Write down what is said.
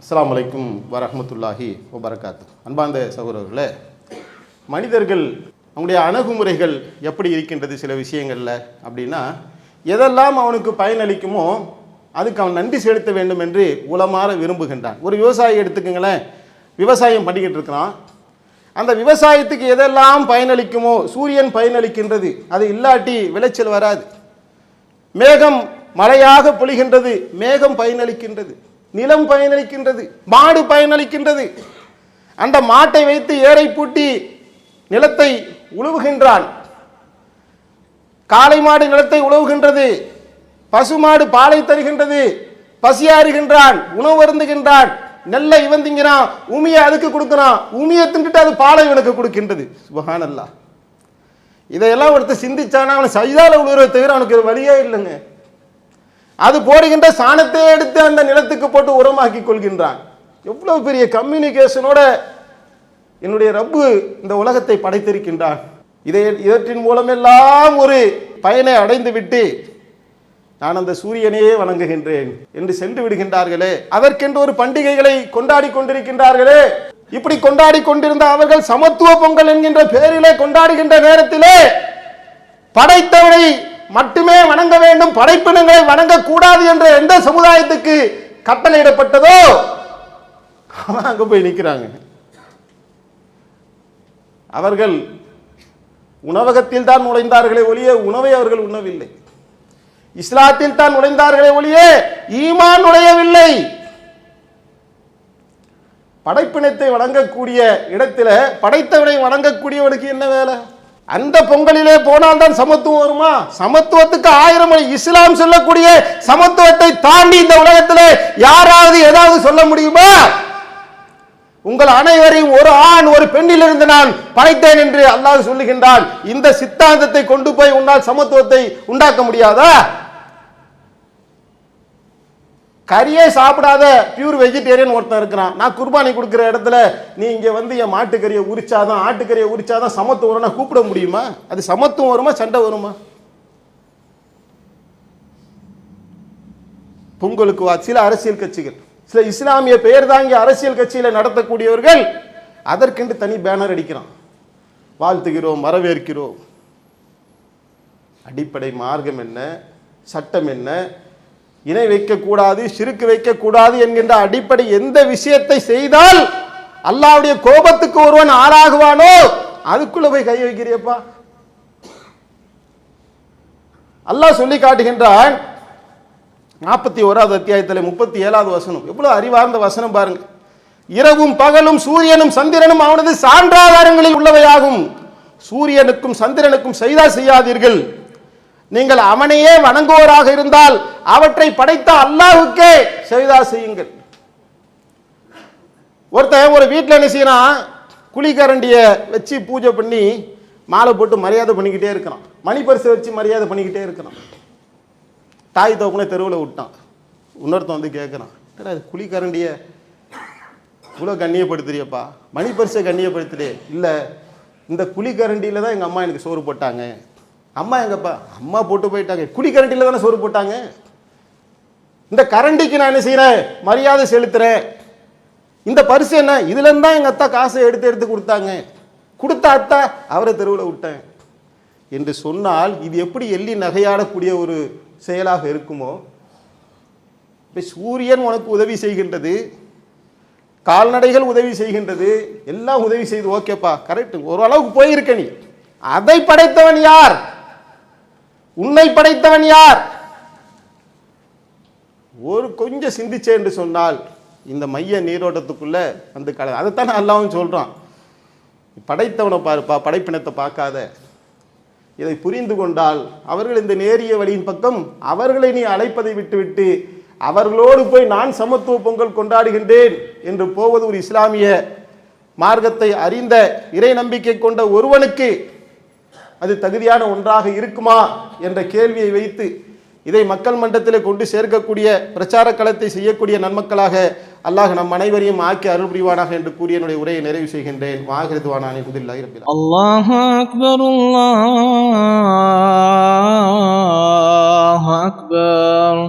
அஸ்லாம் வலைக்கும் வரமத்துல்லாஹி வபரகாத்து. அன்பார்ந்த சகோதரர்களே மனிதர்கள் அவங்களுடைய அணுகுமுறைகள் எப்படி இருக்கின்றது சில விஷயங்களில் அப்படின்னா எதெல்லாம் அவனுக்கு பயனளிக்குமோ அதுக்கு அவன் நன்றி செலுத்த வேண்டும் என்று உளமாற விரும்புகின்றான். ஒரு விவசாயி எடுத்துக்கங்களேன் விவசாயம் பண்ணிக்கிட்டு இருக்கிறான். அந்த விவசாயத்துக்கு எதெல்லாம் பயனளிக்குமோ சூரியன் பயனளிக்கின்றது அது இல்லாட்டி விளைச்சல் வராது. மேகம் மழையாக பொழிகின்றது மேகம் பயனளிக்கின்றது. நிலம் பயனளிக்கின்றது மாடு பயனளிக்கின்றது. அந்த மாட்டை வைத்து ஏரை பூட்டி நிலத்தை உழுவுகின்றான். காளை மாடு நிலத்தை உழவுகின்றது பசுமாடு பாலை தருகின்றது பசியாறுகின்றான் உணவு அருந்துகின்றான். நெல்லை இவன் திங்கிறான் உமியை அதுக்கு கொடுக்குறான் உமியை தின்றுட்டு அது பாலை இவனுக்கு கொடுக்கின்றது. சுபகானல்லா. இதையெல்லாம் ஒருத்தர் சிந்திச்சானா அவனை சைதால உழுவுறதை தவிர அவனுக்கு வழியே இல்லைங்க. அது போடுகின்ற சாணத்தை எடுத்து அந்த நிலத்துக்கு போட்டு உரமாக்கி கொள்கின்றான். எவ்வளவு பெரிய கம்யூனிகேஷனோட என்னுடைய ரப்பு இந்த உலகத்தை படைத்திருக்கின்றான். இதை இவற்றின் மூலமெல்லாம் ஒரு பயனை அடைந்து விட்டு நான் அந்த சூரியனையே வணங்குகின்றேன் என்று சென்று விடுகின்றார்களே. அதற்கென்று ஒரு பண்டிகைகளை கொண்டாடி கொண்டிருக்கின்றார்களே. இப்படி கொண்டாடி கொண்டிருந்த அவர்கள் சமத்துவ பொங்கல் என்கின்ற பெயரிலே கொண்டாடுகின்ற நேரத்திலே படைத்தவனை மட்டுமே வணங்க வேண்டும் படைப்பினங்களை வணங்கக்கூடாது என்ற எந்த சமுதாயத்துக்கு கட்டளையிடப்பட்டதோ அவன் அங்க போய் நிற்கிறாங்க அவர்கள் உணவகத்தில் தான் நுழைந்தார்களே ஒழிய உணவை அவர்கள் உண்ணவில்லை. இஸ்லாத்தில் தான் நுழைந்தார்களே ஒழிய ஈமான் நுழையவில்லை. படைப்பினத்தை வணங்கக்கூடிய இடத்துல படைத்தவனை வணங்கக்கூடியவனுக்கு என்ன வேலை? அந்த பொங்கலிலே போனால் தான் சமத்துவம் வருமா? சமத்துவத்துக்கு ஆயிரம் மணி இஸ்லாம் சொல்லக்கூடிய சமத்துவத்தை தாண்டி இந்த உலகத்திலே யாராவது ஏதாவது சொல்ல முடியுமா? உங்கள் அனைவரையும் ஒரு ஆண் ஒரு பெண்ணிலிருந்து நான் படைத்தேன் என்று அல்லாஹ் சொல்லுகின்றான். இந்த சித்தாந்தத்தை கொண்டு போய் உன்னால் சமத்துவத்தை உண்டாக்க முடியாதா? கறியே சாப்பிடாத பியூர் வெஜிடேரியன் ஒருத்தன் இருக்கிறான். நான் குர்பானி கொடுக்குற இடத்துல நீ இங்கே வந்து என் மாட்டுக்கறியை உரிச்சாதான் ஆட்டுக்கறியை உரிச்சாதான் சமத்துவம் வரும் கூப்பிட முடியுமா? அது சமத்துவம் வருமா சண்டை வருமா? பொங்கலுக்கு வா சில அரசியல் கட்சிகள் சில இஸ்லாமிய பெயர் தாங்கி அரசியல் கட்சியில் நடத்தக்கூடியவர்கள் அதற்கென்று தனி பேனர் அடிக்கிறான். வாழ்த்துகிறோம் வரவேற்கிறோம். அடிப்படை மார்க்கம் என்ன சட்டம் என்ன இணை வைக்கக்கூடாது சிறுக்கு வைக்கக்கூடாது என்கின்ற அடிப்படை எந்த விஷயத்தை செய்தால் அல்லாவுடைய கோபத்துக்கு ஒருவன் ஆளாகுவானோ அதுக்குள்ள போய் கை வைக்கிறியப்பா. அல்லாஹ் சொல்லி காட்டுகின்றான் நாற்பத்தி ஓராவது அத்தியாயத்தில் முப்பத்தி ஏழாவது வசனம். எவ்வளவு அறிவார்ந்த வசனம் பாருங்க. இரவும் பகலும் சூரியனும் சந்திரனும் அவனது சான்றாதாரங்களில் உள்ளவையாகும். சூரியனுக்கும் சந்திரனுக்கும் செய்தா செய்யாதீர்கள். நீங்கள் அவனையே வணங்குவோராக இருந்தால் அவற்றை படைத்த அல்லாஹுக்கே செய்தா செய்யுங்கள். ஒருத்தன் ஒரு வீட்டில் என்ன செய்யறான்? குழிக்கரண்டியை வச்சு பூஜை பண்ணி மாலை போட்டு மரியாதை பண்ணிக்கிட்டே இருக்கிறான். மணிப்பரிசை வச்சு மரியாதை பண்ணிக்கிட்டே இருக்கிறான். தாய் தோப்புனே தெருவில் விட்டான். இன்னொருத்தன் வந்து கேட்குறான் என்னடா இது குழிக்கரண்டியை இவ்வளோ கண்ணியப்படுத்துறியப்பா? மணிப்பரிசை கண்ணியப்படுத்துறே இல்லை இந்த குழிக்கரண்டியில் தான் எங்கள் அம்மா எனக்கு சோறு போட்டாங்க. அம்மா எங்கப்பா அம்மா போட்டு போயிட்டாங்க. குடி கரண்டியில் தானே சோறு போட்டாங்க. இந்த கரண்டிக்கு நான் என்ன செய்கிறேன் மரியாதை செலுத்துகிறேன் இந்த பரிசு என்ன? இதுலேருந்து தான் எங்கள் அத்தா காசை எடுத்து எடுத்து கொடுத்தாங்க. கொடுத்த அத்தா அவரை தெருவில் விட்டேன். என்று சொன்னால் இது எப்படி எள்ளி நகையாடக்கூடிய ஒரு செயலாக இருக்குமோ? இப்போ சூரியன் உனக்கு உதவி செய்கின்றது. கால்நடைகள் உதவி செய்கின்றது. எல்லாம் உதவி செய்து ஓகேப்பா கரெக்ட் ஓரளவுக்கு போயிருக்க நீ. அதை படைத்தவன் யார்? உன்னை படைத்தவன் யார்? ஒரு கொஞ்சம் சிந்திச்சே என்று சொன்னால் இந்த மைய நீரோட்டத்துக்குள்ள வந்து கல அதைத்தானே அல்லாவும் சொல்றான். படைத்தவனை பாருப்பா படைப்பினத்தை பார்க்காத. இதை புரிந்து கொண்டால் அவர்கள் இந்த நேரிய வழியின் பக்கம் அவர்களை நீ அழைப்பதை விட்டுவிட்டு அவர்களோடு போய் நான் சமத்துவ பொங்கல் கொண்டாடுகின்றேன் என்று போவது ஒரு இஸ்லாமிய மார்க்கத்தை அறிந்த இறை நம்பிக்கை கொண்ட ஒருவனுக்கு அது தகுதியான ஒன்றாக இருக்குமா என்ற கேள்வியை வைத்து இதை மக்கள் மன்றத்தில் கொண்டு சேர்க்கக்கூடிய பிரச்சார களத்தை செய்யக்கூடிய நன்மக்களாக அல்லாஹ் நம் அனைவரையும் ஆக்கி அருள் புரிவானாக என்று கூறிய என்னுடைய உரையை நிறைவு செய்கின்றேன். வாகிருதுவானானே புதில்லாக இருப்பில் அல்லாஹ் அக்பர் அல்லாஹ் அக்பர்